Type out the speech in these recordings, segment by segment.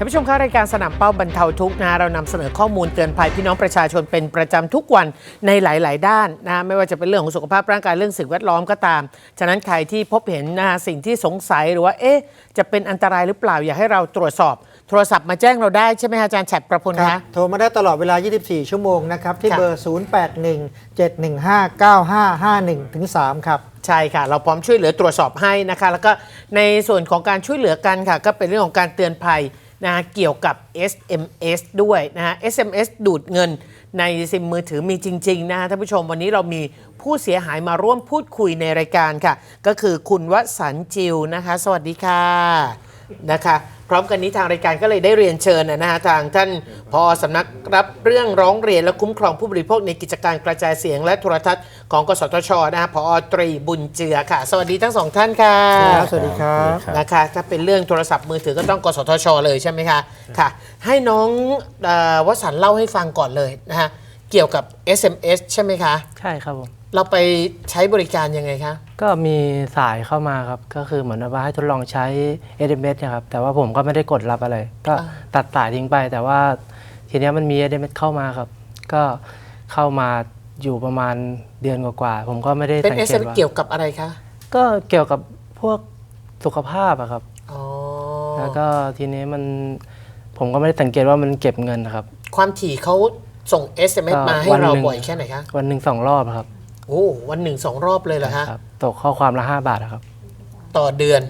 ท่านผู้ชมคะรายการสนามเป้าบรรเทาทุกข์นะเรานำเสนอข้อมูลเตือนภัยพี่น้องประชาชนเป็นประจำทุกวันในหลาย ๆ ด้านนะไม่ว่าจะเป็นเรื่องของสุขภาพร่างกายเรื่องสิ่งแวดล้อมก็ตาม ฉะนั้นใครที่พบเห็นนะสิ่งที่สงสัยหรือว่าเอ๊ะจะเป็นอันตรายหรือเปล่าอยากให้เราตรวจสอบ โทรศัพท์มาแจ้งเราได้ใช่ไหมคะอาจารย์ฉัดประพลครัคะบโทรมาได้ตลอดเวลา 24 ชั่วโมงนะครับที่ค่ะเบอร์ 0817159551ถึง3ครับใช่ค่ะ เราพร้อมช่วยเหลือตรวจสอบให้นะคะ แล้วก็ในส่วนของการช่วยเหลือกันค่ะ ก็เป็นเรื่องของการเตือนภัย นะเกี่ยวกับ SMS ด้วยนะฮะ SMS ดูดเงินในซิมมือถือมีจริง ๆนะฮะท่านผู้ชมวันนี้เรามีผู้เสียหายมาร่วมพูดคุยในรายการค่ะ ก็คือคุณวสันจิวนะคะ สวัสดีค่ะนะคะ พร้อมกันนี้ทางรายการก็เลยได้เรียนเชิญนะฮะทางท่านพอสำนักรับเรื่องร้องเรียนและคุ้มครองผู้บริโภคในกิจการกระจายเสียงและโทรทัศน์ของกสทชนะฮะพอตรีบุญเจือค่ะ สวัสดีทั้งสองท่านค่ะสวัสดีครับนะคะถ้าเป็นเรื่องโทรศัพท์มือถือก็ต้องกสทช เลยใช่ไหมคะค่ะ ให้น้องเออวสันต์เล่าให้ฟังก่อนเลยนะฮะเกี่ยวกับ SMS ใช่ไหมคะ ใช่ครับผม เราไปใช้บริการยังไงคะ ก็มีสายเข้ามาครับ ก็คือเหมือนว่าให้ทดลองใช้ SMS เนะครับ แต่ว่าผมก็ไม่ได้กดรับอะไร ก็อ่า ตัดสายทิ้งไป แต่ว่าทีเนี้ยมันมี SMS เข้ามาครับ ก็เข้ามาอยู่ประมาณเดือนกว่าๆผมก็ไม่ได้เป็นสังเกต SMS ว่าเกี่ยวกับอะไรคะก็เกี่ยวกับพวกสุขภาพอะครับ อ๋อแล้วก็ทีนี้มันผมก็ไม่ได้สังเกตว่ามันเก็บเงินนะครับ ความถี่เขาส่ง SMS ก็มาให้วันเราหนึ่งบ่อยแค่ไหนคะวันหนึ่งสองรอบครับ โอ้วันหนึ่งสองรอบเลยเหรอฮะครับตกข้อความละห้าบาทอะครับต่อเดือน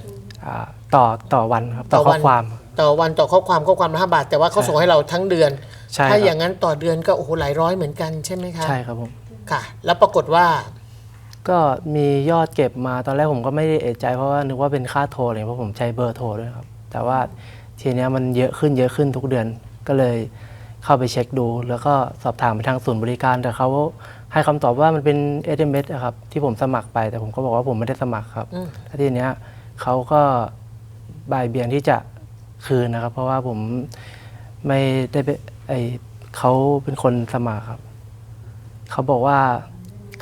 อ่าต่อต่อวันครับต่อข้อความ ต่อวันต่อข้อความข้อความละห้าบาท แต่ว่าเขาใช่ส่งให้เราทั้งเดือน ใช่ถ้าครับ อย่างนั้นต่อเดือนก็โอ้โหหลายร้อยเหมือนกันใช่ไหมคะใช่ครับผม ค่ะ แล้วปรากฏว่าก็มียอดเก็บมาตอนแรกผมก็ไม่ได้เอะใจเพราะว่านึกว่าเป็นค่าโทรเลยเพราะผมใช้เบอร์โทรด้วยครับ แต่ว่าทีเนี้ยมันเยอะขึ้นเยอะขึ้นทุกเดือนก็เลยเข้าไปเช็คดู แล้วก็สอบถามไปทางศูนย์บริการแต่เขา ให้คำตอบว่ามันเป็น SMS อะครับที่ผมสมัครไปแต่ผมก็บอกว่าผมไม่ได้สมัครครับอืม แล้วทีเนี้ยเขาก็บ่ายเบี่ยงที่จะคืนนะครับ เพราะว่าผมไม่ได้ไปไอเขาเป็นคนสมัครครับเขาบอกว่า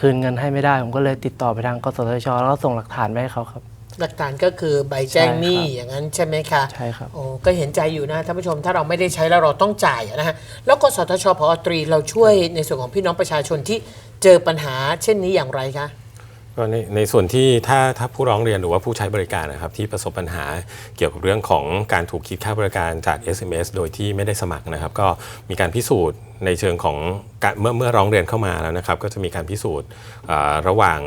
คืนเงินให้ไม่ได้ ผมก็เลยติดต่อไปทางกสทชแล้วก็ส่งหลักฐานไปให้เขาครับ หลักฐานก็คือใบแจ้งหนี้ใช่ครับอย่างนั้นใช่ไหมคะใช่ครับโอ้ก็เห็นใจอยู่นะท่านผู้ชมถ้าเราไม่ได้ใช้แล้วเราต้องจ่ายอะนะฮะแล้วกสทชพอตรีเราช่วยในส่วนของพี่น้องประชาชนที่เจอปัญหาเช่นนี้อย่างไรคะ ก็ในในส่วนที่ถ้าถ้าผู้ร้องเรียนหรือว่าผู้ใช้บริการนะครับที่ประสบปัญหาเกี่ยวกับเรื่องของการถูกคิดค่าบริการจาก SMS โดยที่ไม่ได้สมัครนะครับ ก็มีการพิสูจน์ในเชิงของการเมื่อเมื่อร้องเรียนเข้ามาแล้วนะครับ ก็จะมีการพิสูจน์อ่าระหว่าง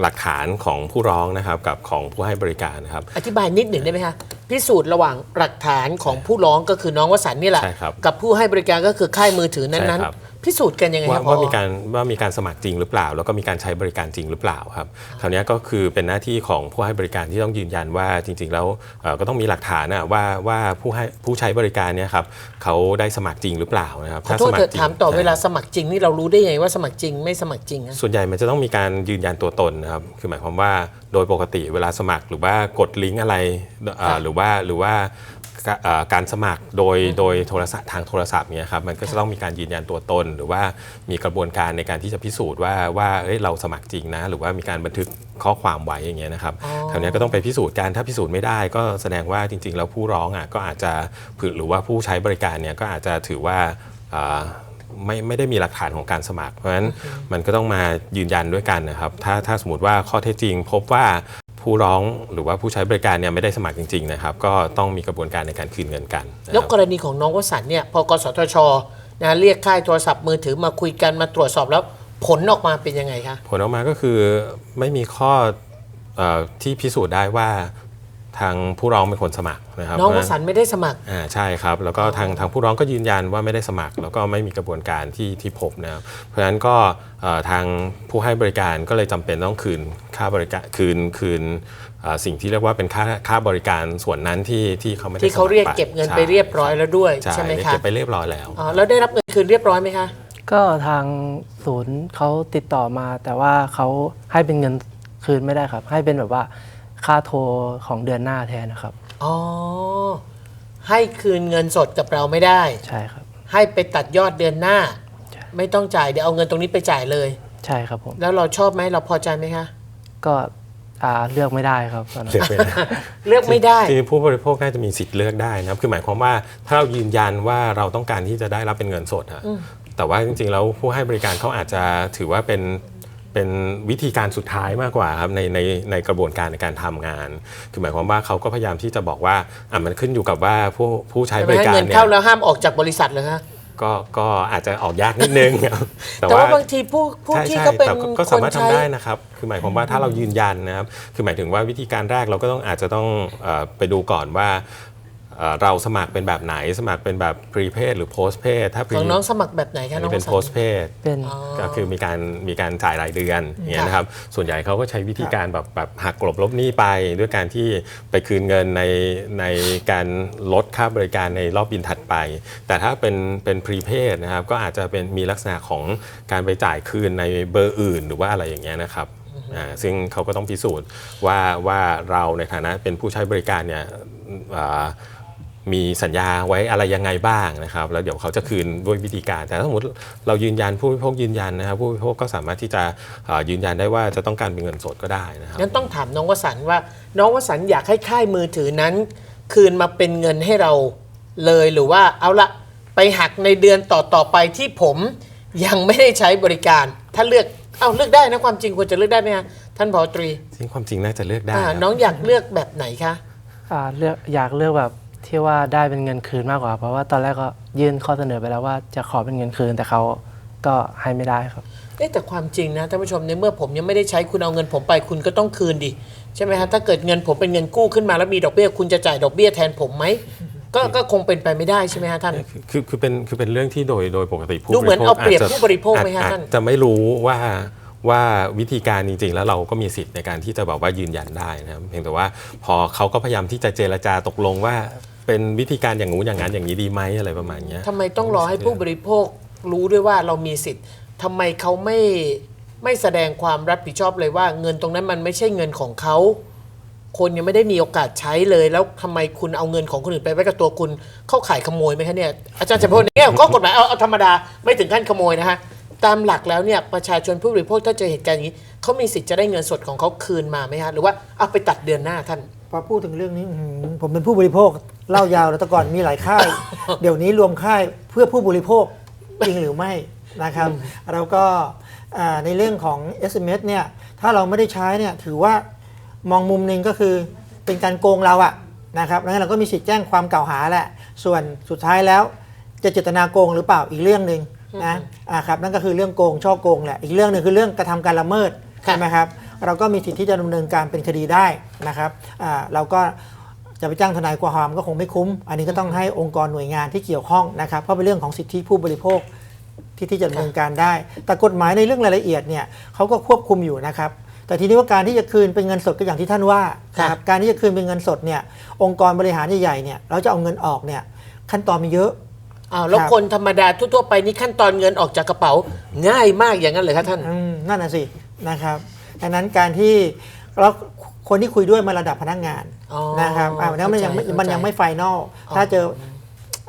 หลักฐานของผู้ร้องนะครับกับของผู้ให้บริการนะครับ อธิบายนิดหนึ่งได้ไหมคะพิสูจน์ระหว่างหลักฐานของผู้ร้องก็คือน้องวสันต์นี่แหละใช่ครับกับผู้ให้บริการก็คือค่ายมือถือนั้นใช่ครับๆ พิสูจน์กันยังไงว่าครับว่าผอมีการว่ามีการสมัครจริงหรือเปล่า แล้วก็มีการใช้บริการจริงหรือเปล่าครับคราวนี้ก็คือเป็นหน้าที่ของผู้ให้บริการที่ต้องยืนยันว่าจริง ๆ แล้วเอ่อก็ต้องมีหลักฐานนะว่าว่าผู้ให้ผู้ใช้บริการเนี่ยครับเขาได้สมัครจริงหรือเปล่านะครับขอโทษสมัเถครอะจริงถามต่อใช่เวลาสมัครจริงนี่เรารู้ได้ยังไงว่าสมัครจริงไม่สมัครจริงอะส่วนใหญ่มันจะต้องมีการยืนยันตัวตนนะครับคือหมายความว่าโดยปกติเวลาสมัครหรือว่ากดลิงก์อะไรเอ่อค่ะหรือว่าหรือว่า ก็เอ่อการสมัครโดยโดยโทรศัพท์ทางโทรศัพท์เนี่ยครับมันก็จะต้องมีการยืนยันตัวตน หรือว่ามีกระบวนการในการที่จะพิสูจน์ว่าว่าเอ้ยเราสมัครจริงนะ หรือว่ามีการบันทึกข้อความไว้อย่างเงี้ยนะครับอ๋อคราวนี้ก็ต้องไปพิสูจน์กันถ้าพิสูจน์ไม่ได้ ก็แสดงว่าจริง ๆ แล้วผู้ร้องอะก็อาจจะหรือว่าผู้ใช้บริการเนี่ยก็อาจจะถือว่าเอ่อไม่ไม่ได้มีหลักฐานของการสมัคร เพราะฉะนั้นมันก็ต้องมายืนยันด้วยกันนะครับ ถ้าถ้าสมมติว่าข้อเท็จจริง พบว่า ผู้ร้องหรือว่าผู้ใช้บริการเนี่ยไม่ได้สมัครจริงๆนะครับก็ต้องมีกระบวนการในการคืนเงินกันนะแล้วครับกรณีของน้องวสันต์เนี่ยพอกสทชนะเรียกค่ายโทรศัพท์มือถือมาคุยกันมาตรวจสอบแล้วผลออกมาเป็นยังไงคะ ผลออกมาก็คือไม่มีข้อเออที่พิสูจน์ได้ว่า ทางผู้ร้องเป็นคนสมัครนะครับน้องวเพราะฉะสันต์ไม่ได้สมัคร อ่าใช่ครับ แล้วก็ทางทางผู้ร้องก็ยืนยันว่าไม่ได้สมัคร แล้วก็ไม่มีกระบวนการที่ที่พบนะครับเพราะฉะนั้นก็เอ่อทางผู้ให้บริการก็เลยจำเป็นต้องคืนค่าบริการคืนคืนเอ่อสิ่งที่เรียกว่าเป็นค่าค่าบริการส่วนนั้นที่ที่เขาไม่ได้ที่เขาเรียกสมัคเก็บเงินใช่ไปเรียบร้อยแล้วด้วยใช่ใช่ไหมเรียกคะเก็บไปเรียบร้อยแล้ว อ๋อแล้วได้รับเงินคืนเรียบร้อยไหมคะก็ทางศูนย์เขาติดต่อมา แต่ว่าเขาให้เป็นเงินคืนไม่ได้ครับ ให้เป็นแบบว่า ค่าโทรของเดือนหน้าแทนนะครับ อ๋อ ให้คืนเงินสดกับเราไม่ได้ ใช่ครับ ให้ไปตัดยอดเดือนหน้า ใช่ ไม่ต้องจ่ายเดี๋ยวเอาเงินตรงนี้ไปจ่ายเลย ใช่ครับผม แล้วเราชอบไหมเราพอใจไหมคะ ก็อ่าเลือกไม่ได้ครับตอนนั้นเลือกไม่ได้เลือกไม่ได้ คือผู้บริโภคน่าจะมีสิทธิ์เลือกได้นะครับคือหมายความว่าถ้าเรายืนยันว่าเราต้องการที่จะได้รับเป็นเงินสดอะแต่ว่าจริงๆแล้วผู้ให้บริการเขาอาจจะถือว่าเป็น เป็นวิธีการสุดท้ายมากกว่าครับในในในกระบวนการในการทำงาน คือหมายความว่าเขาก็พยายามที่จะบอกว่าอะมันขึ้นอยู่กับว่าผู้ผู้ใช้ใช่ไหบมริฮะการเงินเนี่ยเข้าแล้วห้ามออกจากบริษัทเลยฮะก็ก็อาจจะออกยากนิดนึงครับแต่ว่าบางทีผู้ผู้ใช่ที่ใช่เขาเป็นแต่ก็ก็คสานมารถใช้ทำได้นะครับ คือหมายความว่าถ้าเรายืนยันนะครับ คือหมายถึงว่าวิธีการแรกเราก็ต้องอาจจะต้องเอ่อไปดูก่อนว่า เอ่อเราสมัครเป็นแบบไหนสมัครเป็นแบบ prepaid หรือ postpaid ถ้า pre ของน้องสมัครแบบไหนคะอันน้อนี้งเป็นวสันต์ postpaid เป็นก็คือมีการมีการจ่ายรายเดือนอย่างเงี้ยนะครับ ส่วนใหญ่เขาก็ใช้วิธีการแบบแบบหักกลบลบหนี้ไป ด้วยการที่ไปคืนเงินในในการลดค่าบริการในรอบบินถัดไป แต่ถ้าเป็นเป็น prepaid นะครับก็อาจจะเป็นมีลักษณะของการไปจ่ายคืนในเบอร์อื่น หรือว่าอะไรอย่างเงี้ยนะครับอ่าซึ่งเขาก็ต้องพิสูจน์ว่าว่าเราในฐานะเป็นผู้ใช้บริการเนี่ยอ่า มีสัญญาไว้อะไรยังไงบ้างนะครับ แล้วเดี๋ยวเขาจะคืนด้วยวิธีการ แต่ถ้าสมมติเรายืนยันผู้บริโภคยืนยันนะครับ ผู้บริโภคก็สามารถที่จะเอ่อยืนยันได้ว่าจะต้องการเป็นเงินสดก็ได้นะครับงั้นต้องถามน้องวสันต์ว่า น้องวสันต์อยากให้ค่ายมือถือนั้น คืนมาเป็นเงินให้เราเลยหรือว่าเอาละไปหักในเดือนต่อต่อไปที่ผมยังไม่ได้ใช้บริการ ถ้าเลือกเอาเลือกได้นะความจริงควรจะเลือกได้ไหมฮะท่านผอตรีซึ่งความจริงน่าจะเลือกได้อ่าครับน้องอยากเลือกแบบไหนคะอ่าเลือกอยากเลือกแบบ ที่ว่าได้เป็นเงินคืนมากกว่า เพราะว่าตอนแรกก็ยื่นข้อเสนอไปแล้วว่าจะขอเป็นเงินคืนแต่เขาก็ให้ไม่ได้ครับ เอ๊ะแต่ความจริงนะท่านผู้ชมในเมื่อผมยังไม่ได้ใช้คุณเอาเงินผมไปคุณก็ต้องคืนดิใช่ไหมฮะถ้าเกิดเงินผมเป็นเงินกู้ขึ้นมาแล้วมีดอกเบี้ยคุณจะจ่ายดอกเบี้ยแทนผมไหมก็ก็คงเป็นไปไม่ได้ใช่ไหมฮะท่าน คือคือเป็นคือเป็นเรื่องที่โดยโดยปกติผู้ดูเหมือนบริโภคเอาเปรียบจจะผู้บริโภคไหมฮะอาจท่านจะไม่รู้ว่าว่าวิธีการจริง ๆ แล้วเราก็มีสิทธิ์ในการที่จะแบบว่ายืนยันได้นะครับเพียงแต่ว่าพอเขาก็พยายามที่จะเจรจาตกลงว่า เป็นวิธีการอย่างงู้นอย่างนั้นอย่างนี้ดีไหมอะไรประมาณเนี้ย ทำไมต้องรอให้ผู้บริโภครู้ด้วยว่าเรามีสิทธิ์ทำไมเขาไม่ไม่แสดงความรับผิดชอบเลยว่า เงินตรงนั้นมันไม่ใช่เงินของเขา คนยังไม่ได้มีโอกาสใช้เลย แล้วทำไมคุณเอาเงินของคนอื่นไปไว้กับตัวคุณเข้าข่ายขโมยไหมคะเนี่ยอาจารย์จะพูดในแง่ของข้อกฎหมายเอาเอาธรรมดาไม่ถึงขั้นขโมยนะคะตามหลักแล้วเนี่ยประชาชนผู้บริโภคถ้าเจอเหตุการณ์อย่างนี้เขามีสิทธิ์จะได้เงินสดของเขาคืนมาไหมคะหรือว่าเอาไปตัดเดือนหน้าท่าน พอพูดถึงเรื่องนี้อื้อหือผมเป็นผู้บริโภคเล่ายาวแล้วแต่ก่อนมีหลายค่าย เดี๋ยวนี้รวมค่ายเพื่อผู้บริโภคจริงหรือไม่นะครับแล้วก็อ่าในเรื่องของ SMS เนี่ยถ้าเราไม่ได้ใช้เนี่ยถือว่ามองมุมหนึ่งก็คือเป็นการโกงเราอะนะครับแล้วเราก็มีสิทธิ์แจ้งความกล่าวหาแหละ ส่วนสุดท้ายแล้วจะเจตนาโกงหรือเปล่าอีกเรื่องหนึ่งนะอ่าครับนั่นก็คือเรื่องโกงช่อโกงแหละอีกเรื่องหนึ่งคือเรื่องกระทำการละเมิดค่ะ ใช่ไหมครับ เราก็มีสิทธิ์ที่จะดำเนินการเป็นคดีได้นะครับอ่าเราก็จะไปจ้างทนายความก็คงไม่คุ้ม อันนี้ก็ต้องให้องค์กรหน่วยงานที่เกี่ยวข้องนะครับเพราะเป็นเรื่องของสิทธิผู้บริโภคที่ที่จะดำเนินการได้ แต่กฎหมายในเรื่องรายละเอียดเนี่ยเขาก็ควบคุมอยู่นะครับ แต่ทีนี้ว่าการที่จะคืนเป็นเงินสดก็อย่างที่ท่านว่านะครับการที่จะคืนเป็นเงินสดเนี่ยองค์กรบริหารใหญ่ๆเนี่ยเราจะเอาเงินออกเนี่ยขั้นตอนมีเยอะอ้าวแล้วครับคนธรรมดาทั่วๆไปนี่ขั้นตอนเงินออกจากกระเป๋าง่ายมากอย่างนั้นเลยครับท่านอืมนั่นน่ะสินะครับ ดังนั้นการที่แล้วคนที่คุยด้วยมาระดับพนักงานอ๋อนะครับอ่าแล้วมันยังไม่เข้าใจมันยังไม่ไฟนอลถ้าเจอ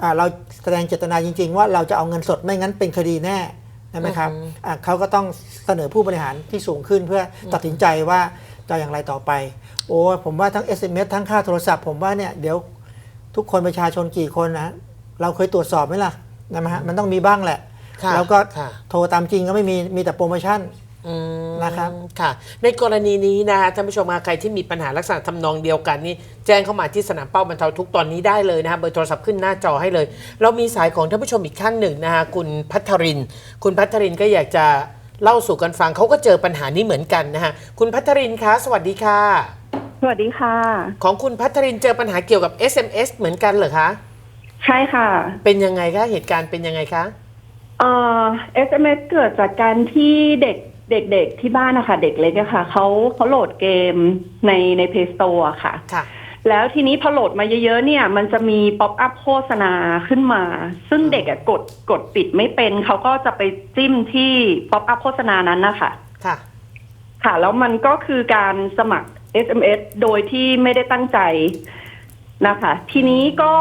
อ่าเราแสดงเจตนาจริง ๆ ว่าเราจะเอาเงินสดไม่งั้นเป็นคดีแน่ใช่ไหมครับอ่าเขาก็ต้องเสนอผู้บริหารที่สูงขึ้นเพื่อตัดสินใจว่าจะอย่างไรต่อไป โอ้ผมว่าทั้ง SMS ทั้งค่าโทรศัพท์ ผมว่าเนี่ยเดี๋ยวทุกคนประชาชนกี่คนนะเราเคยตรวจสอบไหมล่ะนะฮะมันต้องมีบ้างแหละ ค่ะแล้วก็ค่ะ โทรตามจริงก็ไม่มีมีแต่โปรโมชั่น อืมนะครับ ค่ะ ในกรณีนี้นะท่านผู้ชมคะใครที่มีปัญหาลักษณะทำนองเดียวกันนี่แจ้งเข้ามาที่สนามเป้าบรรเทาทุกข์ตอนนี้ได้เลยนะคะเบอร์โทรศัพท์ขึ้นหน้าจอให้เลย เรามีสายของท่านผู้ชมอีกท่านหนึ่งนะคะคุณพัทริน คุณพัทรินก็อยากจะเล่าสู่กันฟังเขาก็เจอปัญหานี้เหมือนกันนะคะคุณพัทรินคะสวัสดีค่ะ สวัสดีค่ะ ของคุณพัทรินเจอปัญหาเกี่ยวกับ SMS เหมือนกันเหรอคะใช่ค่ะ เป็นยังไงคะเหตุการณ์เป็นยังไงคะ เอ่อ SMS เกิดจากการที่เด็ก เด็กๆที่บ้านนะคะเด็กเล็กอะค่ะเขาเขาโหลดเกมในใน Play Store อะค่ะ ค่ะ แล้วทีนี้พอโหลดมาเยอะๆเนี่ย มันจะมีป๊อปอัพโฆษณาขึ้นมา ซึ่งเด็กอะกดกดปิดไม่เป็น เขาก็จะไปจิ้มที่ป๊อปอัพโฆษณานั้นนะคะค่ะ ค่ะ แล้วมันก็คือการสมัคร SMS โดยที่ไม่ได้ตั้งใจนะคะ ทีนี้ก็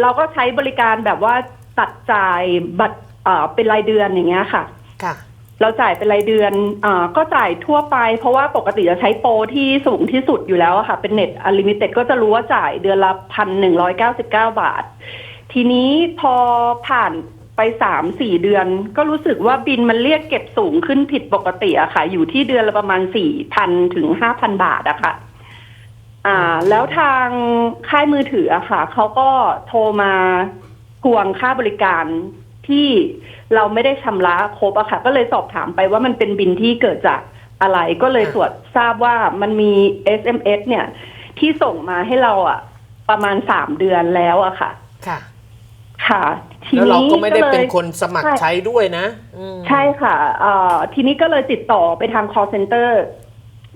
เราก็ใช้บริการแบบว่าตัดจ่ายบัตรเอ่อเป็นรายเดือนอย่างเงี้ยค่ะ ค่ะ เราจ่ายเป็นรายเดือนอ่าก็จ่ายทั่วไป เพราะว่าปกติจะใช้โปรที่สูงที่สุดอยู่แล้วอะค่ะ เป็นเน็ตอลิมิเต็ดก็จะรู้ว่าจ่ายเดือนละพันหนึ่งร้อยเก้าสิบเก้าบาท ทีนี้พอผ่านไปสามสี่เดือน ก็รู้สึกว่าบินมันเรียกเก็บสูงขึ้นผิดปกติอะค่ะ อยู่ที่เดือนละประมาณสี่พันถึงห้าพันบาทอะค่ะ อ่า แล้วทางค่ายมือถืออะค่ะเขาก็โทรมาทวงค่าบริการ ที่เราไม่ได้ชำระครบอะค่ะ ก็เลยสอบถามไปว่ามันเป็นบินที่เกิดจากอะไร ก็เลยค่ะตรวจทราบว่ามันมี SMS เนี่ย ที่ส่งมาให้เราอะประมาณสามเดือนแล้วอะค่ะ ค่ะ ค่ะ ทีแล้วเราก็ไม่ได้เป็นลยคนสมัครใช่ใช้ด้วยนะอืมใช่ค่ะเอ่อทีนี้ก็เลยติดต่อไปทาง call center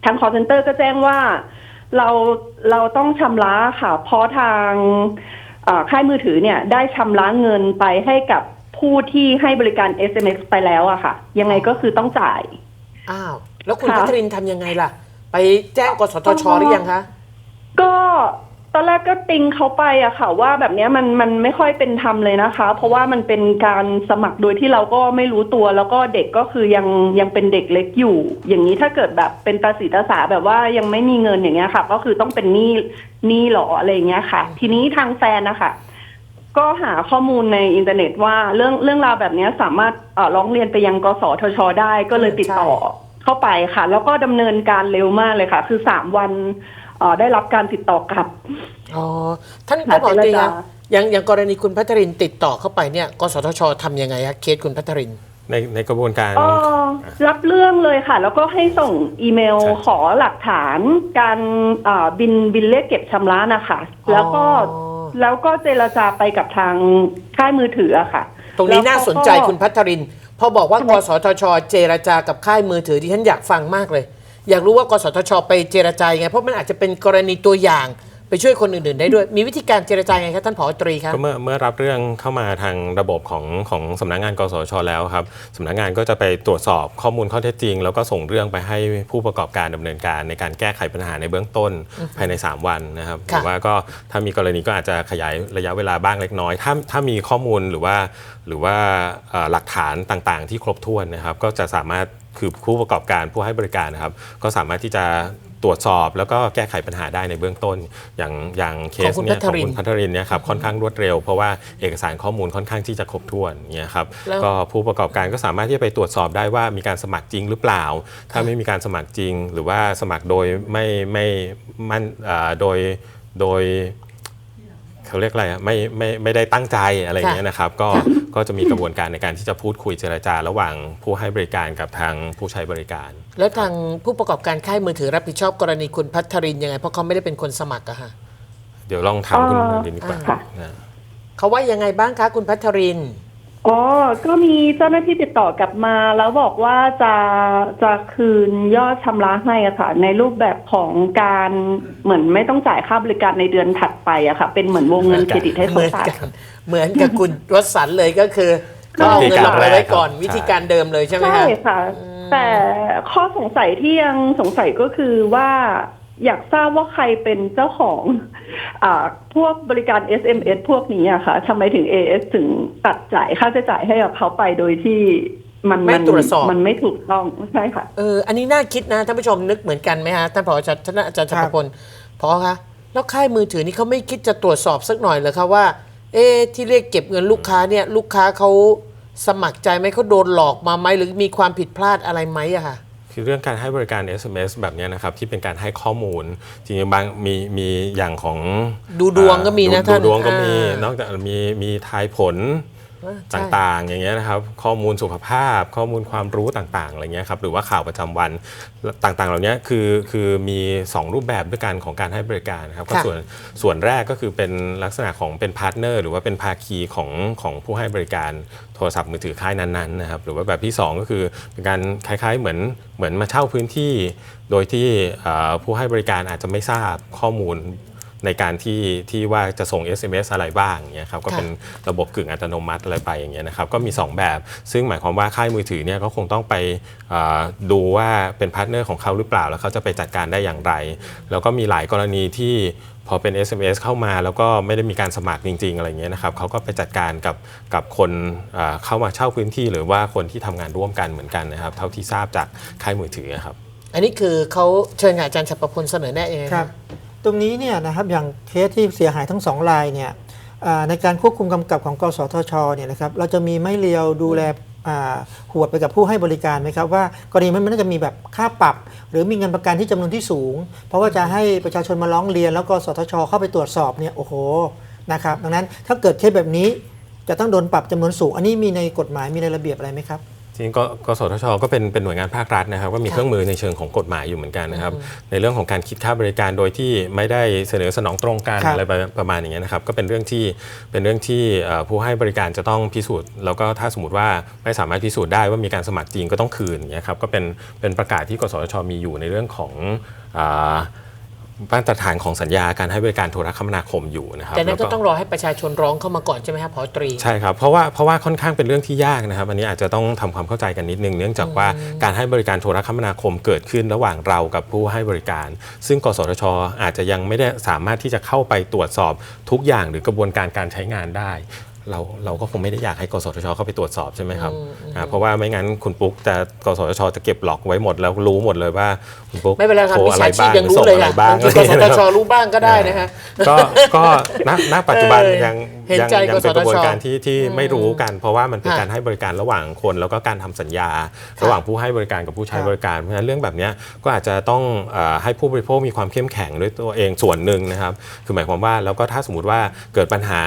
ทาง call center ก็แจ้งว่า เราเราต้องชำระค่ะ เพราะทางเอ่อค่ายมือถือเนี่ย ได้ชำระเงินไปให้กับ ผู้ที่ให้บริการ SMS ไปแล้วอะค่ะ ยังไงก็คือต้องจ่าย อ้าว แล้วคุณค่ะ พัทรินทำยังไงล่ะ ไปแจ้งกสทชหรือยังคะ ก็ตอนแรกก็ติงเขาไปอะค่ะ ว่าแบบเนี้ยมันมันไม่ค่อยเป็นธรรมเลยนะคะ เพราะว่ามันเป็นการสมัครโดยที่เราก็ไม่รู้ตัว แล้วก็เด็กก็คือยังยังเป็นเด็กเล็กอยู่ อย่างนี้ถ้าเกิดแบบเป็นตาสีตาสาแบบว่ายังไม่มีเงินอย่างเงี้ยค่ะ ก็คือต้องเป็นหนี้หนี้หรออะไรอย่างเงี้ยค่ะ ทีนี้ทางแฟนนะคะ ก็หาข้อมูลในอินเทอร์เน็ตว่าเรื่องเรื่องราวแบบเนี้ยสามารถเอ่อร้องเรียนไปยังกสทช ได้ก็เลยติดต่อเข้าไปค่ะ แล้วก็ดำเนินการเร็วมากเลยค่ะ คือสามวันเอ่อได้รับการติดต่อกลับ อ๋อท่านค่ะท่านผอตรีเจรคะจาอย่างอย่างกรณีคุณพัทรินติดต่อเข้าไปเนี่ยกสทชทำยังไงคะเคสคุณพัทริน ในในกระบวนการ เอ่อรับเรื่องเลยค่ะ แล้วก็ให้ส่งอีเมลใช่ ขอหลักฐานการเอ่อบินบินเรียกเก็บชำระนะคะ แล้วก็อ๋อ แล้วก็เจรจาไปกับทางค่ายมือถืออะค่ะ ตรงนี้แล้วน่าเขาสนใจก็คุณพัทริน พอบอกว่าทำกไมสทช เจรจากับค่ายมือถือที่ฉันอยากฟังมากเลย อยากรู้ว่ากสทช ไปเจรจายังไง เพราะมันอาจจะเป็นกรณีตัวอย่าง ไปช่วยคนอื่นๆได้ด้วย มีวิธีการเจรจายังไงคะท่านผอตรีคะก็เมื่อเมื่อรับเรื่องเข้ามาทางระบบของของสำนักงานกสชแล้วครับสำนักงานก็จะไปตรวจสอบข้อมูลข้อเท็จจริง แล้วก็ส่งเรื่องไปให้ผู้ประกอบการดำเนินการ ในการแก้ไขปัญหาในเบื้องต้นภายใน 3 วันนะครับหค่ะรือว่าก็ถ้ามีกรณีก็อาจจะขยายระยะเวลาบ้างเล็กน้อย ถ้าถ้ามีข้อมูลหรือว่า หรือว่าเอ่อหลักฐานต่างๆ ที่ครบถ้วนนะครับ ก็จะสามารถคือผู้ประกอบการผู้ให้บริการนะครับ ก็สามารถที่จะ ตรวจสอบแล้วก็แก้ไขปัญหาได้ในเบื้องต้น อย่างอย่างเคสของคุณเนี่ยพัทรินของคุณพัทรินเนี่ยครับค่อนข้างรวดเร็ว เพราะว่าเอกสารข้อมูลค่อนข้างที่จะครบถ้วนเนี่ยครับแล้วก็ผู้ประกอบการก็สามารถที่จะไปตรวจสอบได้ว่ามีการสมัครจริงหรือเปล่า ถ้าไม่มีการสมัครจริง หรือว่าสมัครโดยไม่ไม่มันอ่าโดยโดย เขาเรียกอะไรอะไม่ไม่ไม่ได้ตั้งใจอะไรอย่างเงี้ยนะครับก็ก็จะมีกระบวนการในการที่จะพูดคุยเจรจาระหว่างผู้ให้บริการกับทางผู้ใช้บริการ แล้วทางผู้ประกอบการค่ายมือถือรับผิดชอบกรณีคุณพัทรินยังไง เพราะเขาไม่ได้เป็นคนสมัครอะค่ะเดี๋ยวลองถามคุณเอ่อดินดีกว่าค่ะนะเขาว่ายังไงบ้างคะคุณพัทริน อ๋อ ก็มีเจ้าหน้าที่ติดต่อกลับมาแล้วบอกว่าจะจะคืนยอดชำระให้อะค่ะ ในรูปแบบของการเหมือนไม่ต้องจ่ายค่าบริการในเดือนถัดไปอะค่ะ เป็นเหมือนวงเงินเครดิตให้เหเขามือนจ่ายกันเหมือนกับคุณรสสันเลยก็คือก็เอาเงินเราไปไว้ก่อนวิธีการเดิมเลยใช่ไหมใช่คะค่ะ แต่ข้อสงสัยที่ยังสงสัยก็คือว่า อยากทราบว่าใครเป็นเจ้าของอ่าพวกบริการ SMS พวกนี้อะค่ะทำไมถึง AS ถึงตัดจ่ายค่าใช้จ่ายให้กับเขาไปโดยที่มันไม่มันตรวจสอบมันไม่ถูกต้องใช่ค่ะเอออันนี้น่าคิดนะท่านผู้ชมนึกเหมือนกันไหมฮะท่านผออาจารย์ท่านอาจารย์ครัชับยพลพอคะแล้วค่ายมือถือนี่เขาไม่คิดจะตรวจสอบสักหน่อยเหรอคะว่า เอ๊ะที่เรียกเก็บเงินลูกค้าเนี่ย ลูกค้าเขาสมัครใจไหมเขาโดนหลอกมาไหมหรือมีความผิดพลาดอะไรไหมอะค่ะ คือเรื่องการให้บริการ SMS แบบเนี้ยนะครับที่เป็นการให้ข้อมูลจริงๆบางมีมีอย่างของดูดวงก็มีนะดูท่านดูดวงก็มีอ่านอกจากมีมีทายผลอ่า ตใช่่างๆ อย่างเงี้ยนะครับข้อมูลสุขภาพ ข้อมูลความรู้ต่างๆอะไรเงี้ยครับหรือว่าข่าวประจำวันต่างๆ เหล่านี้คือคือมี 2 รูปแบบด้วยกันของการให้บริการนะครับก็ค่ะส่วนส่วนแรกก็คือเป็นลักษณะของเป็นพาร์ทเนอร์หรือว่าเป็นภาคีของของผู้ให้บริการโทรศัพท์มือถือค่ายนั้นๆนะครับหรือว่าแบบที่ 2 ก็คือเป็นการคล้ายๆเหมือนเหมือนมาเช่าพื้นที่ โดยที่เอ่อผู้ให้บริการอาจจะไม่ทราบข้อมูล ในการที่ที่ว่าจะส่ง SMS อะไรบ้างเนี่ยครับก็ค่ะเป็นระบบกึ่งอัตโนมัติอะไรไปอย่างเงี้ยนะครับก็มี 2 แบบ ซึ่งหมายความว่าค่ายมือถือเนี่ยก็คงต้องไปเอ่อดูว่าเป็นพาร์ทเนอร์ของเขาหรือเปล่า แล้วเขาจะไปจัดการได้อย่างไร แล้วก็มีหลายกรณีที่พอเป็น SMS เข้ามาแล้วก็ไม่ได้มีการสมัครจริง ๆ อะไรเงี้ยนะครับเขาก็ไปจัดการกับกับคนอ่าเข้ามาเช่าพื้นที่ หรือว่าคนที่ทำงานร่วมกันเหมือนกันนะครับ เท่าที่ทราบจากค่ายมือถือครับ อันนี้คือเขาเชิญอาจารย์ฉัตรประพลเสนอแนะยังไงครับ ตรงนี้เนี่ยนะครับอย่างเคสที่เสียหายทั้งสองรายเนี่ยในการควบคุมกำกับของกสทชเนี่ยนะครับเราจะมีไม่เลียวดูแลหัวไปกับผู้ให้บริการไหมครับว่ากรณีมันน่าจะมีแบบค่าปรับ หรือมีเงินประกันที่จำนวนที่สูง เพราะว่าจะให้ประชาชนมาร้องเรียน แล้วกสทช เข้าไปตรวจสอบเนี่ยโอ้โหนะครับดังนั้นถ้าเกิดเคสแบบนี้จะต้องโดนปรับจำนวนสูง อันนี้มีในกฎหมายมีในระเบียบอะไรไหมครับ จริงๆกกสทช ก็เป็นเป็นหน่วยงานภาครัฐนะครับ ก็มีเครื่องมือในเชิงของกฎหมายอยู่เหมือนกันนะครับ ในเรื่องของการคิดค่าบริการโดยที่ไม่ได้เสนอสนองตรงกันครับ อะไรประประมาณอย่างเงี้ยนะครับ ก็เป็นเรื่องที่เป็นเรื่องที่เอ่อผู้ให้บริการจะต้องพิสูจน์ แล้วก็ถ้าสมมติว่าไม่สามารถพิสูจน์ได้ว่ามีการสมัครจริงก็ต้องคืนอย่างเงี้ยครับ ก็เป็นเป็นประกาศที่กสทช มีอยู่ในเรื่องของอ่า มาตรฐานของสัญญาการให้บริการโทรคมนาคมอยู่นะครับแต่นั้นก็ล้วต้องรอให้ประชาชนร้องเข้ามาก่อนใช่ไหมครับพอตรีใช่ครับเพราะว่าเพราะว่าค่อนข้างเป็นเรื่องที่ยากนะครับอันนี้อาจจะต้องทำความเข้าใจกันนิดนึงเนื่องจากว่าการให้บริการโทรคมนาคมเกิดขึ้นระหว่างเรากับผู้ให้บริการ ซึ่งกสทช อาจจะยังไม่ได้สามารถที่จะเข้าไปตรวจสอบทุกอย่างหรือกระบวนการการใช้งานได้ เราเราก็คงไม่ได้อยากให้กสทชเข้าไปตรวจสอบใช่ไหมครับอ่าเพราะว่าไม่งั้นคุณปุ๊กจะกสทชจะเก็บหลอกไว้หมดแล้วรู้หมดเลยว่าคุณปุ๊กไม่เป็นไรครับโทมีอะไรสายชีพบ้างยังรู้ส่งเลยอะไรค่ะบ้างบางทีกสทชรู้บ้างก็ได้นะฮะ ก็ก็ณณปัจจุบันเออยังเห็นยังใจยังเป็นกระบวนกสทชการที่ที่ไม่รู้กัน เพราะว่ามันเป็นค่ะการให้บริการระหว่างคน แล้วก็การทำสัญญาค่ะระหว่างผู้ให้บริการกับผู้ใช้ค่ะ บริการเพราะฉะนั้นเรื่องแบบเนี้ยก็อาจจะต้องเอ่อให้ผู้บริโภคมีความเข้มแข็งด้วยตัวเองส่วนหนึ่งนะครับ คือหมายความว่าแล้วก็ถ้าสมมติว่าเกิดปัญหา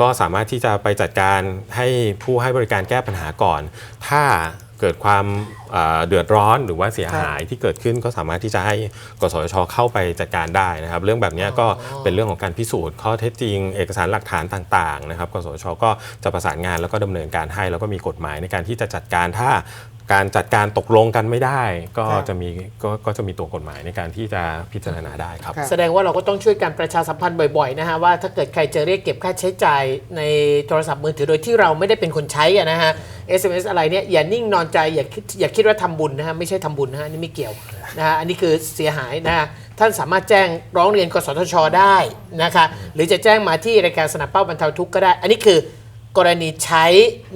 ก็สามารถที่จะไปจัดการให้ผู้ให้บริการแก้ปัญหาก่อน ถ้าเกิดความเอ่อเดือดร้อนหรือว่าเสียหายที่เกิดขึ้นก็สามารถที่จะให้กสทชเข้าไปจัดการได้นะครับ เรื่องแบบเนี้ยก็เป็นเรื่องของการพิสูจน์ข้อเท็จจริง เอกสารหลักฐานต่างๆนะครับ กสทชก็จะประสานงานแล้วก็ดำเนินการให้แล้วก็มีกฎหมายในการที่จะจัดการถ้า การจัดการตกลงกันไม่ได้ ก็ครับจะมีก็ก็จะมีตัวกฎหมายในการที่จะพิจารณาได้ครับครับแสดงว่าเราก็ต้องช่วยกันประชาสัมพันธ์บ่อยๆนะฮะว่าถ้าเกิดใครจะเรียกเก็บค่าใช้จ่ายในโทรศัพท์มือถือโดยที่เราไม่ได้เป็นคนใช้อะนะฮะ SMS อะไรเนี่ยอย่านิ่งนอนใจอย่าคิดอย่าคิดว่าทำบุญนะฮะไม่ใช่ทำบุญนะฮะอันนี่ไม่เกี่ยวนะฮะอันนี้คือเสียหายนะฮะท่านสามารถแจ้งร้องเรียนกสทช ได้นะคะหรือจะแจ้งมาที่รายการสนับเป้าบรรเทาทุกข์ก็ได้ อันนี้คือกรณีใช้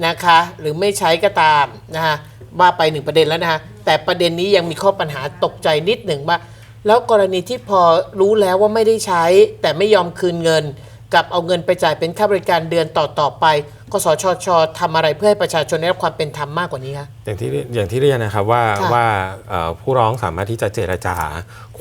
นะคะหรือไม่ใช้ก็ตามนะฮะ ว่าไปหนึ่งประเด็นแล้วนะฮะแต่ประเด็นนี้ยังมีข้อปัญหาตกใจนิดหนึ่งว่า แล้วกรณีที่พอรู้แล้วว่าไม่ได้ใช้ แต่ไม่ยอมคืนเงิน กับเอาเงินไปจ่ายเป็นค่าบริการเดือนต่อต่อๆไปกสชชทำอะไรเพื่อให้ประชาชนได้รับความเป็นธรรมมากกว่านี้คะ อย่างที่อย่างที่เรียนนะครับว่าค่ะ ว่าเอ่อผู้ร้องสามารถที่จะเจรจา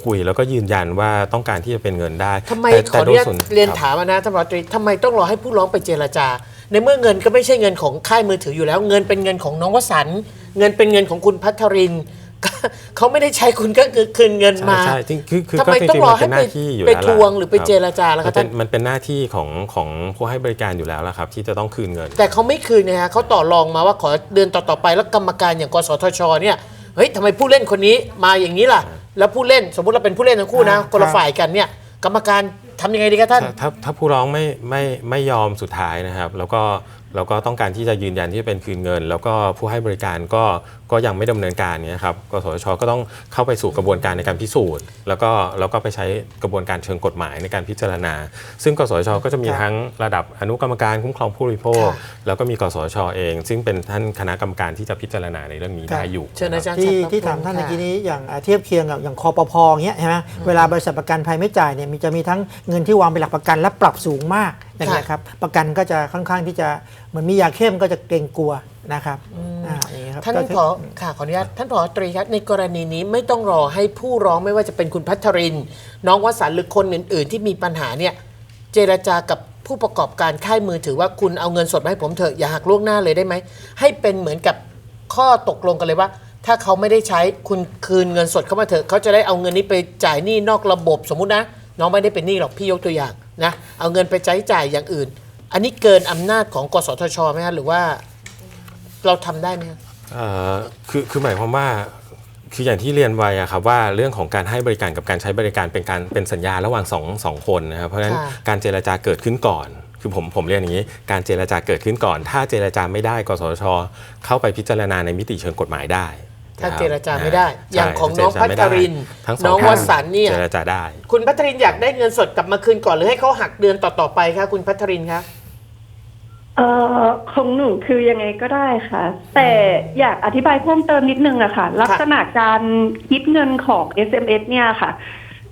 คุยแล้วก็ยืนยันว่าต้องการที่จะเป็นเงินได้ทำไมแต่ขแต่ออโดนุยญาตส่วนเรียนครับ ถามนะท่านรัฐมนตรีทำไมต้องรอให้ผู้ร้องไปเจรจา ในเมื่อเงินก็ไม่ใช่เงินของค่ายมือถืออยู่แล้ว เงินเป็นเงินของน้องวสันต์เงินเป็นเงินของคุณพัทรินเขาไม่ได้ใช้คุณก็คือคืนเงินใช่มาใช่จริงคือคือทำก็ไมจต้องริงรๆอมันให้เป็นหไปน้าที่อยู่ไปแล้วทวงหรือไปคบเจรจาแล้วมัคะนเป็ท่านน มันเป็นหน้าที่ของของผู้ให้บริการอยู่แล้วละครับ ที่จะต้องคืนเงิน แต่เขาไม่คืนนะฮะเขาต่อรองมาว่าขอเดือนต่อ ๆ ไปแล้วกรรมการอย่างกสทชเนี่ยเฮ้ยทำไมผู้เล่นคนนี้มาอย่างนี้ล่ะ แล้วผู้เล่นสมมติเราเป็นผู้เล่นทั้งคู่นะอ่าคนละครับฝ่ายกันเนี่ยกรรมการ ทำยังไงดีครับท่าน ถ้าถ้าผู้ร้องไม่ไม่ไม่ยอมสุดท้ายนะครับ แล้วก็ แล้วก็ต้องการที่จะยืนยันที่จะเป็นคืนเงิน แล้วก็ผู้ให้บริการก็ก็ยังไม่ดำเนินการเนี่ยครับกสทชก็ต้องเข้าไปสู่กระบวนการในการพิสูจน์ แล้วก็แล้วก็ไปใช้กระบวนการเชิงกฎหมายในการพิจารณา ซึ่งกสทชก็จะมีครับทั้งระดับอนุกรรมการคุ้มครองผู้บริโภคค่ะแล้วก็มีกสทชเอง ซึ่งเป็นท่านคณะกรรมการที่จะพิจารณาในเรื่องนี้ครับได้อยู่เชิญอาจารย์ที่ชัดที่ประพลถามท่านเมื่อกี้ค่ะนี้อย่างอ่าเทียบเคียงกับอย่างคอปพอย่างเงี้ยใช่ไหมเวลาบริษัทประกันภัยไม่จ่ายเนี่ยมีจะมีทั้งเงินที่วางเป็นหลักประกันและปรับสูงมาก อย่างเงี้ยครับประกันก็จะค่อนข้างที่จะเหมือนมียาเข้มก็จะเกรงกลัวนะครับอ่าอย่างเงี้ยครับท่านก็ผอค่ะขออนุญาตท่านผอตรีครับในกรณีนี้ไม่ต้องรอให้ผู้ร้องไม่ว่าจะเป็นคุณพัทริน น้องวสันต์หรือคนอื่น ๆ ที่มีปัญหาเนี่ยเจรจากับผู้ประกอบการค่ายมือถือว่าคุณเอาเงินสดมาให้ผมเถอะอย่าหักล่วงหน้าเลยได้ไหมให้เป็นเหมือนกับข้อตกลงกันเลยว่า ถ้าเขาไม่ได้ใช้คุณคืนเงินสดเข้ามาเถอะเขาจะได้เอาเงินนี้ไปจ่ายหนี้นอกระบบสมมุตินะ น้องไม่ได้เป็นหนี้หรอกพี่ยกตัวอย่าง นะเอาเงินไปใช้จ่ายอย่างอื่น อันนี้เกินอำนาจของกสทชไหมคะหรือว่าเราทำได้ไหมคะเอ่อคือคือหมายความว่าคืออย่างที่เรียนไว้อะครับว่าเรื่องของการให้บริการกับการใช้บริการเป็นการเป็นสัญญาระหว่างสองสองคนนะครับเพราะฉะนั้นค่ะ การเจรจาเกิดขึ้นก่อน คือผมผมเรียนอย่างนี้ การเจรจาเกิดขึ้นก่อน ถ้าเจรจาไม่ได้กสทชเข้าไปพิจารณาในมิติเชิงกฎหมายได้ ถ้าครับเจรจาไม่ได้ใช่อย่างของน้องเจพัจาไม่ทได้รินทั้งสองน้องข้าวสันต์เนี่ยเจรจาได้ คุณพัทรินอยากได้เงินสดกลับมาคืนก่อนหรือให้เขาหักเดือนต่อๆไปคะคุณพัทรินคะเอ่อของหนูคือยังไงก็ได้ค่ะ แต่อยากอธิบายเพิ่มเติมนิดนึงอะค่ะ ลักษณะการคิดเงินของ SMS เนี่ยค่ะ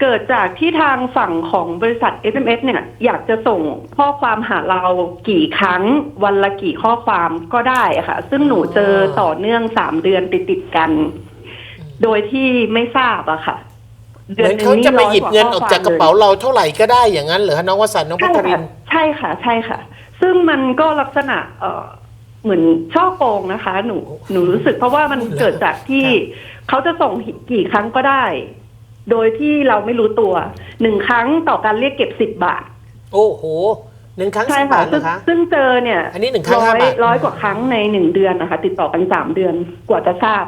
เกิดจากที่ทางฝั่งของบริษัท SMS เนี่ยอยากจะส่งข้อความหาเรากี่ครั้งวันละกี่ข้อความก็ได้อะค่ะ ซึ่งหนูเจอต่อเนื่องสามเดือนติดๆกัน โดยที่ไม่ทราบอะค่ะเหมือนเขาจะมาหยิบเงินออกจากกระเป๋าเราเท่าไหร่ก็ได้อย่างนั้นเหรอคะน้องวสันต์น้องพัใช่ทริค่ะนใช่ค่ะ ใช่ค่ะ ซึ่งมันก็ลักษณะ เอ่อเหมือนช่อโกงนะคะ หนูหนูรู้สึกเพราะว่ามันเกิดจากที่เขาจะส่งกี่ครั้งก็ได้ โดยที่เราไม่รู้ตัวหนึ่งครั้งต่อการเรียกเก็บสิบบาท โอ้โหหนึ่งครั้งใช่สิบค่ะบาทเหรซึ่องคะ ซึ่งเจอเนี่ยอันนี้หนึ่งครั้งร้ห้าอยบาท ร้อยกว่าครั้งในหนึ่งเดือนนะคะ ติดต่อกันสามเดือนกว่าจะทราบ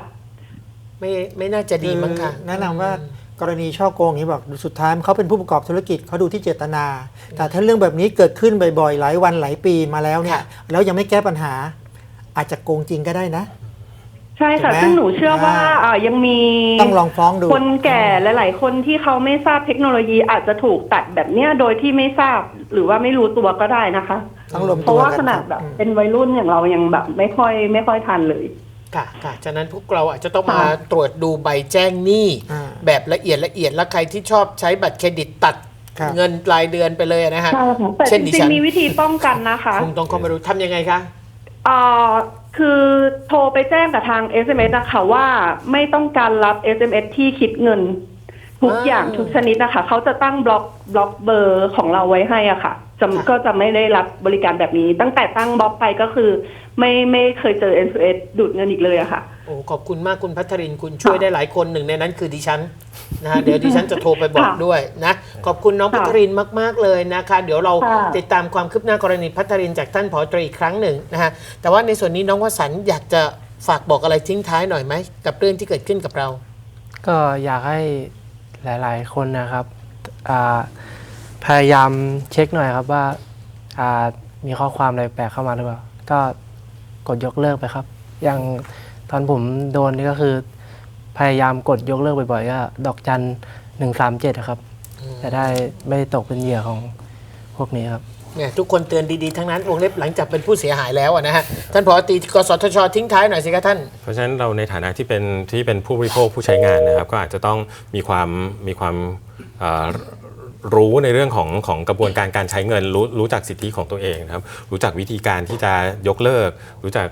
ไม่ไม่น่าจะดีมั้งค่ะ แนะนำว่ากรณีช่อโกงอย่างนี้บอกสุดท้ายเขาเป็นผู้ประกอบธุรกิจเขาดูที่เจตนา แต่ถ้าเรื่องแบบนี้เกิดขึ้นบ่อยๆ หลายวันหลายปีมาแล้วเนี่ยค่ะ แล้วยังไม่แก้ปัญหา อาจจะโกงจริงก็ได้นะใช่ค่ะ ถูกไหมซึ่งหนูเชื่อว่าอ่าอ่ายังมีต้องลองฟ้องดูคนแก่หลาย ๆ คนที่เขาไม่ทราบเทคโนโลยีอาจจะถูกตัดแบบเนี้ยโดยที่ไม่ทราบหรือว่าไม่รู้ตัวก็ได้นะคะ ต้องรวมเพตัวราะว่ากันขนาดแบบ อืม เป็นวัยรุ่นอย่างเรายังแบบ ไม่ค่อยไม่ค่อยทันเลย ค่ะค่ะ ฉะนั้นพวกเราอาจจะต้องมาค่ะ ตรวจดูใบแจ้งหนี้อ่าแบบละเอียดละเอียดแล้วใครที่ชอบใช้บัตรเครดิตตัดครับ เงินรายเดือนไปเลยนะฮะ ใช่ค่ะแต่เช่นจดิริงฉันๆมีวิธีป้องกันนะคะคงต้องเข้ามาดูทำยังไงคะ เอ่อ คือโทรไปแจ้งกับทาง SMS นะคะว่าไม่ต้องการรับ SMS ที่คิดเงิน ทุกอ่าอย่างทุกชนิดนะคะ เขาจะตั้งบล็อกบล็อกเบอร์ของเราไว้ให้อะค่ะจะค่ะก็จะไม่ได้รับบริการแบบนี้ ตั้งแต่ตั้งบล็อกไปก็คือ ไม่ไม่เคยเจอ SMS ดูดเงินอีกเลยอะค่ะ โอ้ขอบคุณมากคุณพัทรินคุณช่วยได้หลายคนหนึ่งในนั้นคือดิฉันนะฮะเดี๋ยวดิฉันจะโทรไปบอกค่ะด้วยนะขอบคุณน้องค่ะพัทรินมาก ๆ เลยนะคะ เดี๋ยวเราค่ะติดตามความคืบหน้ากรณีพัทรินจากท่านผอตรีอีกครั้งหนึ่งนะฮะแต่ว่าในส่วนนี้น้องวสันต์อยากจะฝากบอกอะไรทิ้งท้ายหน่อยไหมกับเรื่องที่เกิดขึ้นกับเรา ก็อยากให้หลาย ๆ คนนะครับอ่าพยายามเช็คหน่อยครับว่าอ่ามีข้อความอะไรแปลกเข้ามาหรือเปล่าก็กดยกเลิกไปครับ อย่าง ตอนผมโดนนี่ก็คือ พยายามกดยกเลิกบ่อยๆก็ดอกจันหนึ่งสามเจ็ดครับ จะได้ไม่ตกเป็นเหยื่อของพวกนี้ครับ เนี่ยทุกคนเตือนดีๆ ทั้งนั้นวงเล็บหลังจากเป็นผู้เสียหายแล้วอะนะฮะ ท่านผอตีกสทช ทิ้งท้ายหน่อยสิคะท่าน เพราะฉะนั้นเราในฐานะที่เป็นที่เป็นผู้บริโภคผู้ใช้งานนะครับ ก็อาจจะต้องมีความมีความเอ่อ รู้ในเรื่องของของกระบวนการการใช้เงินรู้รู้จักสิทธิของตัวเองนะครับรู้จักวิธีการที่จะยกเลิก รู้จัก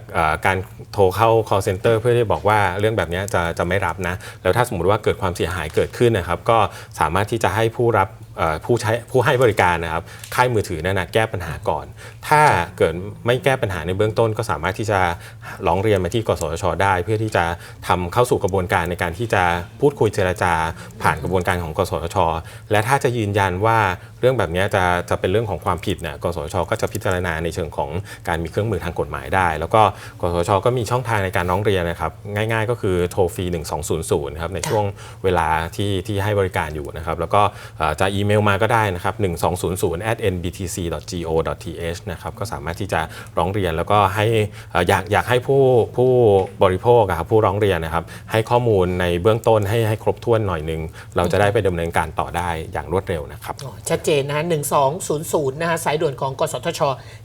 การโทรเข้า call center เพื่อที่บอกว่าเรื่องแบบนี้จะจะไม่รับนะแล้วถ้าสมมติว่าเกิดความเสียหายเกิดขึ้นนะครับ ก็สามารถที่จะให้ผู้รับ ผู้ใช้ผู้ให้บริการนะครับค่ายมือถือนั่นนะแก้ปัญหาก่อน ถ้าเกิดไม่แก้ปัญหาในเบื้องต้น ก็สามารถที่จะร้องเรียนมาที่กสชได้ เพื่อที่จะทำเข้าสู่กระบวนการในการที่จะพูดคุยเจรจา ผ่านกระบวนการของกสชและถ้าจะยืนยันว่า เรื่องแบบนี้จะจะเป็นเรื่องของความผิดเนี่ยกสชก็จะพิจารณาในเชิงของการมีเครื่องมือทางกฎหมายได้ แล้วก็กสชก็มีช่องทางในการร้องเรียนนะครับง่าย ๆ ก็คือโทรฟรี 1200นะครับในช่วงเวลาที่ที่ให้บริการอยู่นะครับแล้วก็จะอีเมลมาก็ได้นะครับ1200 at nbtc.go.th นะครับก็สามารถที่จะร้องเรียนแล้วก็ให้อยากอยากให้ผู้ผู้บริโภคครับผู้ร้องเรียนนะครับให้ข้อมูลในเบื้องต้นให้ให้ครบถ้วนหน่อยหนึง เราจะได้ไปดำเนินการต่อได้อย่างรวดเร็วนะครับชัดเจนนะฮะ1200นะฮะสายด่วนของกสทช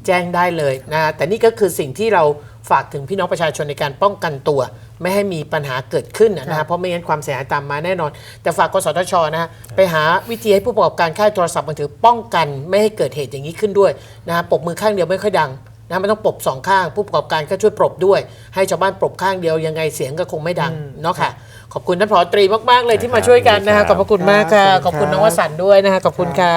แจ้งได้เลยนะฮะแต่นี่ก็คือสิ่งที่เราฝากถึงพี่น้องประชาชนในการป้องกันตัว ไม่ให้มีปัญหาเกิดขึ้นนะฮะเพราะไม่งั้นความเสียหายตามมาแน่นอน แต่ฝากกสทชนะฮะไปหาวิธีให้ผู้ประกอบการค่ายโทรศัพท์มือถือป้องกันไม่ให้เกิดเหตุอย่างนี้ขึ้นด้วยนะฮะปรบมือข้างเดียวไม่ค่อยดังนะมันต้องปรบสองข้าง ผู้ประกอบการก็ช่วยปรบด้วย ให้ชาวบ้านปรบข้างเดียวยังไงเสียงก็คงไม่ดังเนาะค่ะ ขอบคุณท่านผอตรีมากๆเลยที่มาช่วยกันนะฮะขอบพระคุณมากค่ะครับขอบคุณน้องวสันต์ด้วยนะฮะขอบคุณค่ะ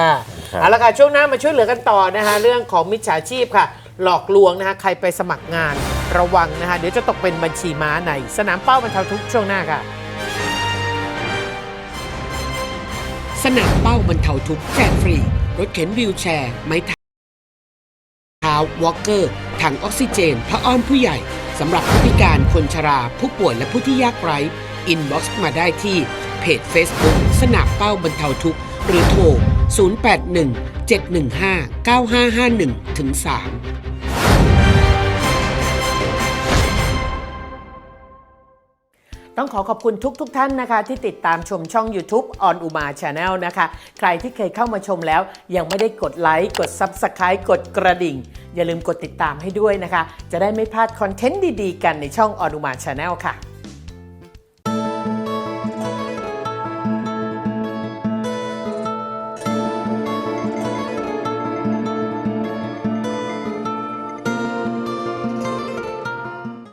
เอาละค่ะช่วงหน้ามาช่วยเหลือกันต่อนะฮะเรื่องของมิจฉาชีพค่ะ หลอกลวงนะฮะใครไปสมัครงานระวังนะฮะเดี๋ยวจะตกเป็นบัญชีม้าในสนามเป้าบรรเทาทุกข์ช่วงหน้าค่ะสนามเป้าบรรเทาทุกข์แจกฟรี รถเข็นวิวแชร์ ไม้เท้าวอล์กเกอร์ถังออกซิเจนพระอ้อมผู้ใหญ่สำหรับผู้พิการคนชรา ผู้ป่วยและผู้ที่ยากไร้ อินบ็อกซ์มาได้ที่เพจ Facebook สนามเป้าบรรเทาทุกข์ หรือโทร 081 715 9551ถึง3ต้องขอขอบคุณทุกทท่านนะคะ ที่ติดตามชมช่อง YouTube on Uma Channel นะคะ ใครที่เคยเข้ามาชมแล้ว ยังไม่ได้กดไลค์กด Subscribe กดกระดิ่ง อย่าลืมกดติดตามให้ด้วยนะคะ จะได้ไม่พลาดคอนเทนต์ดีๆ กันในช่อง on Uma Channel ค่ะ